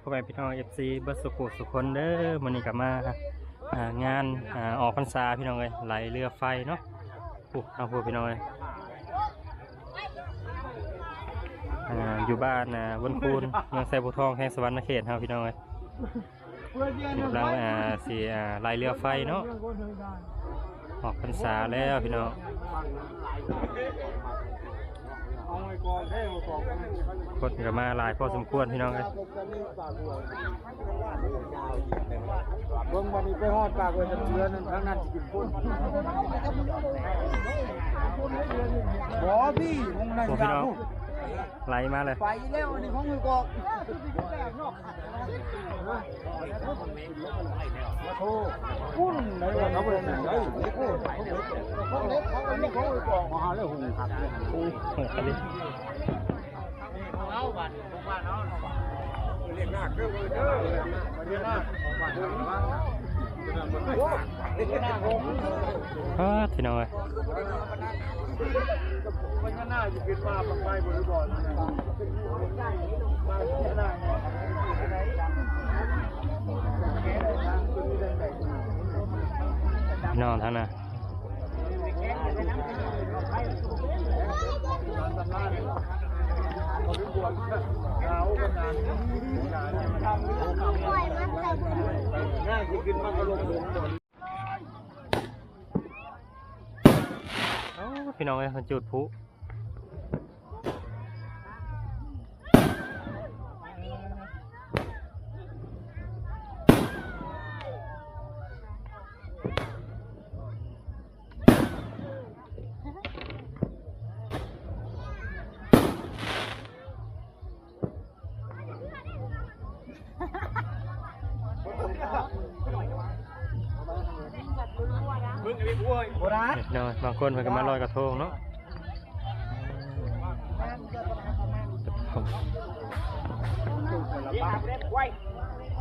พ่อแม่พี่น้องเอฟซีเบิร์สุขุสุคนเด้อมันนี้กลับมาอ่างานอ่าออกพรรษาพี่น้องเลยไหลเรือไฟเนาะปุ๊บทาพูพี่น้องเลยอ่าอยู่บ้านอ่าวนคูนเมืองไซบูทองแห่งสวรรค์เขตครับพี่น้องเลยกำลังอ่าสีอ่าไหลเรือไฟเนาะออกพรรษาแล้วพี่น้อง คนก็มาหลายพอสมควรพี่น้องเลยเบิ่งวันนี้ไปหอดปากไว้จะเชื้อนั่นทั้งนั้นสิกินพุ่นบอพี่คงนั่นโอ้พี่น้องไหลมาเลย ไปแล้วนี่ของมือกอก โอ้พุ่นไหนว่าเขาเป็นไหนเฮ้ยโอ้เขาเล็กเขาไม่เของมือกมาหาแล้วหุงครับโอ้านนนี้เรียกหน้าเด้อเด้อเรียกหน้าของบ้านเด้อบ้านาข องอ้าพี่น้องเลยมันก็น่าจะเป็นมาปักไม้บริบอลมาที่หน้าพี่น้องท่านนะน่าจะกินมากระลงหลงหมด โอ้ พี่น้องเลยมันจุดพลุ องบางคนเพิ่นก็มาลอยกระทงเนาะ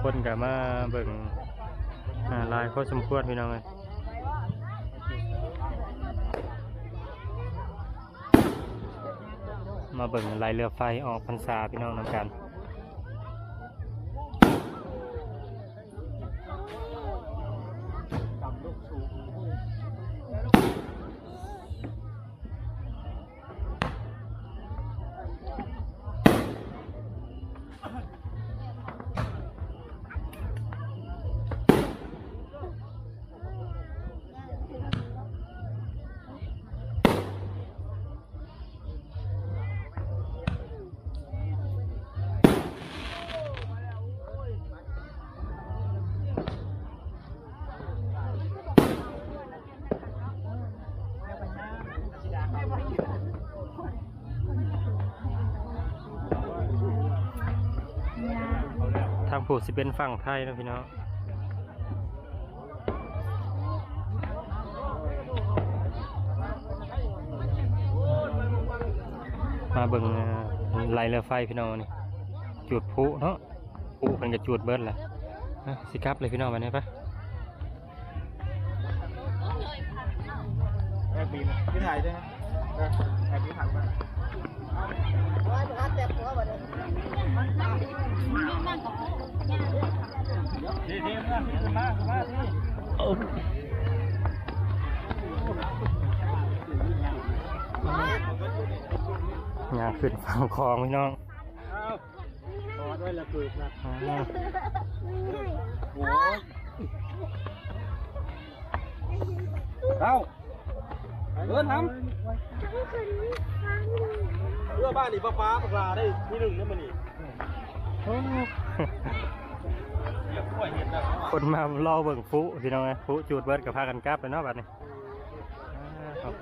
คนก็มาเบิ่งอ่าหลายพอสมควรพี่น้องเลยมาเบิ่งลายเรือไฟออกพรรษาพี่น้องนำกันางผู้สิเป็นฝั่งไทยนะพี่น้องมาเบิ่งไหลเรือไฟพี่น้องนี่จุดพลุเนาะพลุเพิ่นก็จุดเบิดแหละสิครับเลยพี่น้องไปไหนปะแอบปีนพี่ถ่ายด้วยนะแอบปีถ่ายมา งานขึ้นฝั่งคลองพี่น้องเอด้วยละเกิดนะอ๋อโอ้ยเอาเดินทำ เพื่อบ้านนี่ป้าป้าปลาได้ที่หนึ่งนั่นมันนี่โอ้เรียกกล้วยเห็ดนะคนมารอเบิ่งฟุพี่น้องไงฟุจูดเบิร์ดกับพากันกลับไปเนาะบัดนี้อ่าครับ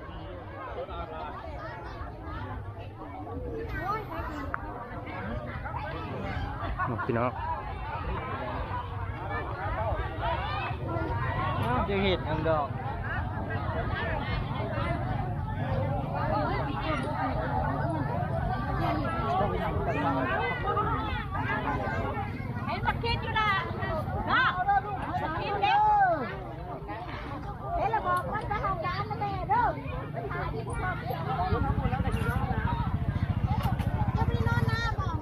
นี่พี่น้องจะเห็ดอังดอก เห็นบักคิดอยู่นะเนาะบักคิดเด็กเฮ้ยเราบอกว่าจะเอาการมาแม่เด้อไปหาที่ความเชื่อจะไปนอนหน้าบอก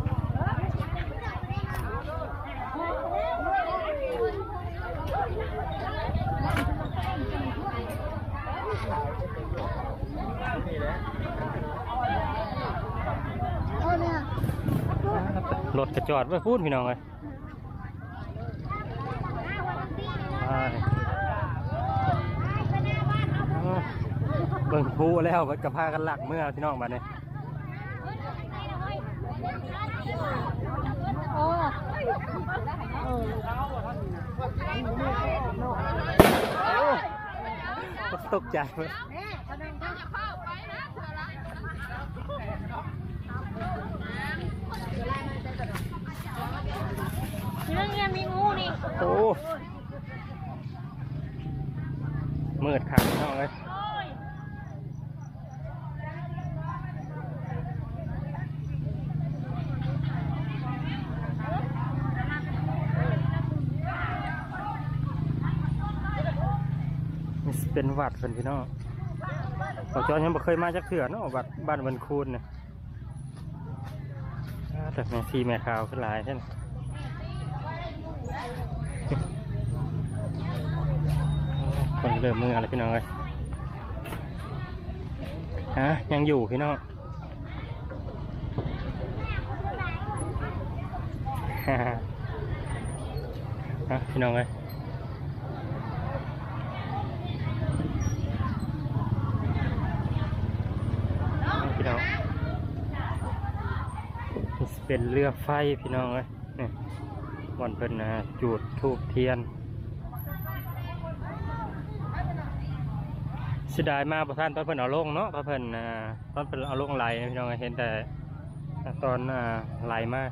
เออเนี่ย รถ กระจอดไว้พูดพี่น้องเลยไปอ่าเบิ่งฟุแล้วกับพากันหลักเมื่อพี่น้องบัดนี้โอ้ตกใจเบิด เรื่องเงี้ยมีงูนี่ โอ้มืดครับพี่น้องเลยเป็นวัดเป็นพี่น้องบอจอนยังบ่เคยมาจากเถื่อเนาะวัดบ้านบันคูนเนี่ยแต่แม่ซีแม่ขาวขึ้นหลายใช่ไหม คนเริ่มมืออะไรพี่น้องเลยฮะยังอยู่พี่น้องฮ่าฮ่าฮะพี่น้องเลยพี่น้องเป็นเรือไฟพี่น้องเลยนี่วันเพิ่นนะจูดทูบเทียนเสียดายมากประท่านตอนเพิ่นเอาลงเนาะเพราะเพิ่นตอนเพิ่นเอาลงไหลพี่น้องเห็นแต่ตอนไหลมาก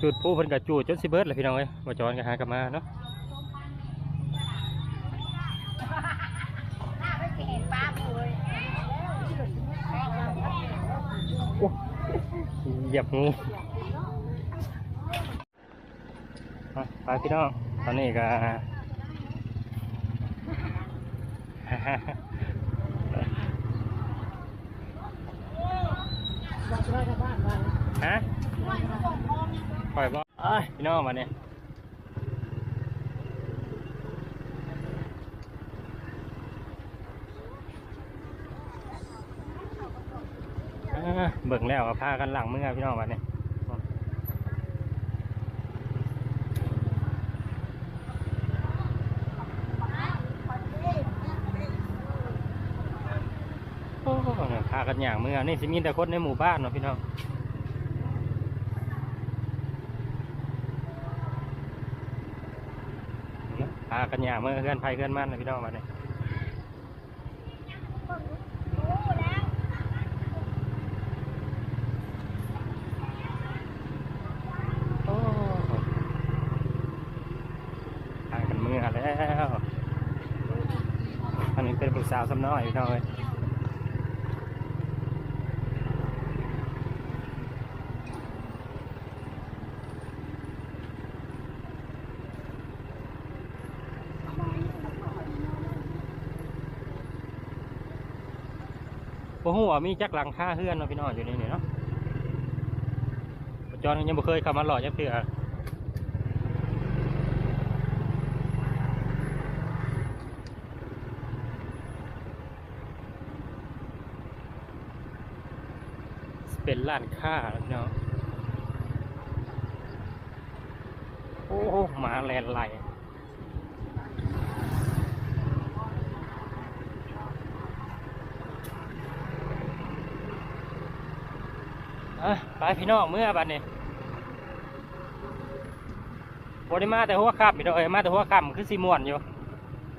จูดผู้เพิ่นกับจูดจนสิเบิดเลยพี่น้องเอ้ยมาจอนกันหากลับมาเนาะเหยียบงูไปพี่น้องตอนนี้ก็ ฮะปล่อยบ่เอ้ยพี่น้องมาเนี่ยเบิ่งแล้วก็พากันหลังมือพี่น้องมาเนี่ยโอ้เนี่ยพากันอย่างมือนี่สิมีแต่คนในหมู่บ้านเนาะพี่น้องพากันอย่างเมื่อเพื่อนไฟเพื่อนมั่นนะพี่น้องมาเนี่ยโอ้พากันเมื่อแล้วอันนี้เป็นปรึกษาวสำน้อยพี่น้องเลย โอ้โหว่ามีจักหลังค่าเฮือนเนาะพี่น้องอยู่นี่นี่เนาะจอนยังบ่เคยเข้ามาหล่อจักเทื่อเป็นร้านค้าพี่น้องหมาแลนไหลอะ ไปพี่น้องเมื่อบัดนี้บริมาแต่หัวค่ำพี่น้องเอ้ยมาแต่หัวค่ำคือสีม่วนอยู่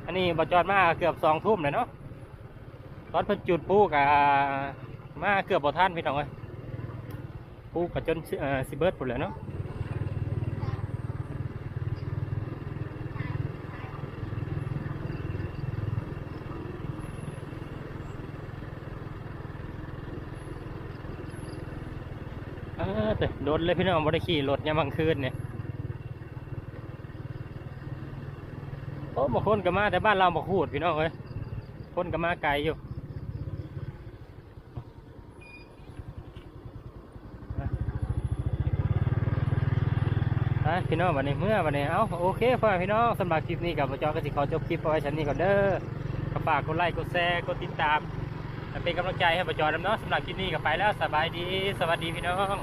อันนี้บจอดมาเกือบสองทุ่มเลยเนาะตอนเพิ่นจุดปูกะมาเกือบบท่านพี่น้องเอ้ยปูกะจนสิเบิร์ดหมดเลยเนาะ เออแต่ โดนเลยพี่น้องบริขี่รถยามกลางคืนเนี่ยโอ้บางคนก็มาแต่บ้านเราบอกพูดพี่น้องเอ้ยคนก็มาไกลอยู่ะพี่น้องวันนี้เมื่อวันนี้เอาโอเคพ่อพี่น้องสำหรับคลิปนี้กับพระจ้าก็สิขอจบคลิปเอาไว้ชั้นนี้ก่อนเด้อก็ฝากกดไลค์กดแชร์กดติดตาม เป็นกำลังใจให้พระจอดำเนาะสำหรับคลิปนี้ก็ไปแล้วสบายดี สวัสดีพี่น้อง